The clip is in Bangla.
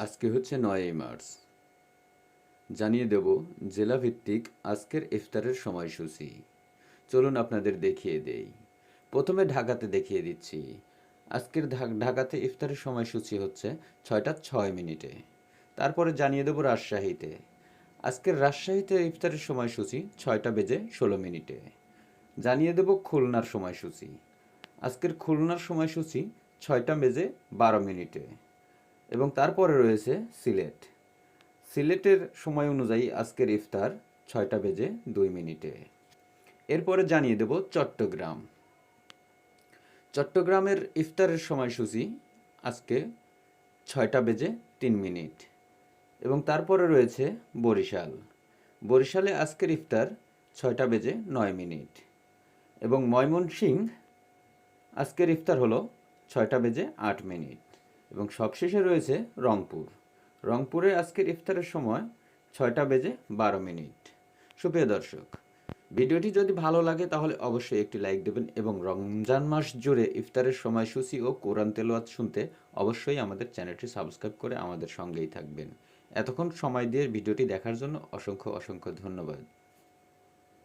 আজকে হচ্ছে নয়ই মার্চ। জানিয়ে দেব, জেলাভিত্তিক আজকের ইফতারের সময়সূচি। চলুন আপনাদের দেখিয়ে দেই। প্রথমে ঢাকাতে দেখিয়ে দিচ্ছি। আজকের ঢাকাতে ইফতারের সময়সূচি হচ্ছে ছয়টা ছয় মিনিটে। তারপরে জানিয়ে দেব রাজশাহীতে। আজকের রাজশাহীতে ইফতারের সময়সূচি ছয়টা বেজে ষোলো মিনিটে। জানিয়ে দেব খুলনার সময়সূচি। আজকের খুলনার সময়সূচি ছয়টা বেজে বারো মিনিটে। এবং তারপরে রয়েছে সিলেট। সিলেটের সময় অনুযায়ী আজকের ইফতার ছয়টা বেজে দুই মিনিটে। এরপরে জানিয়ে দেব চট্টগ্রাম। চট্টগ্রামের ইফতারের সময়সূচি আজকে ছয়টা বেজে তিন মিনিট এবং তারপরে রয়েছে বরিশাল। বরিশালে আজকের ইফতার ছয়টা বেজে নয় মিনিট এবং ময়মনসিংহ আজকের ইফতার হলো ছয়টা বেজে আট মিনিট। এবং সবশেষে রয়েছে রংপুর। রংপুরে আজকের ইফতারের সময় ছয়টা বেজে বারো মিনিট। সুপ্রিয় দর্শক, ভিডিওটি যদি ভালো লাগে তাহলে অবশ্যই একটি লাইক দেবেন এবং রমজান মাস জুড়ে ইফতারের সময়সূচি ও কোরআন তেলাওয়াত শুনতে অবশ্যই আমাদের চ্যানেলটি সাবস্ক্রাইব করে আমাদের সঙ্গেই থাকবেন। এতক্ষণ সময় দিয়ে ভিডিওটি দেখার জন্য অসংখ্য অসংখ্য ধন্যবাদ।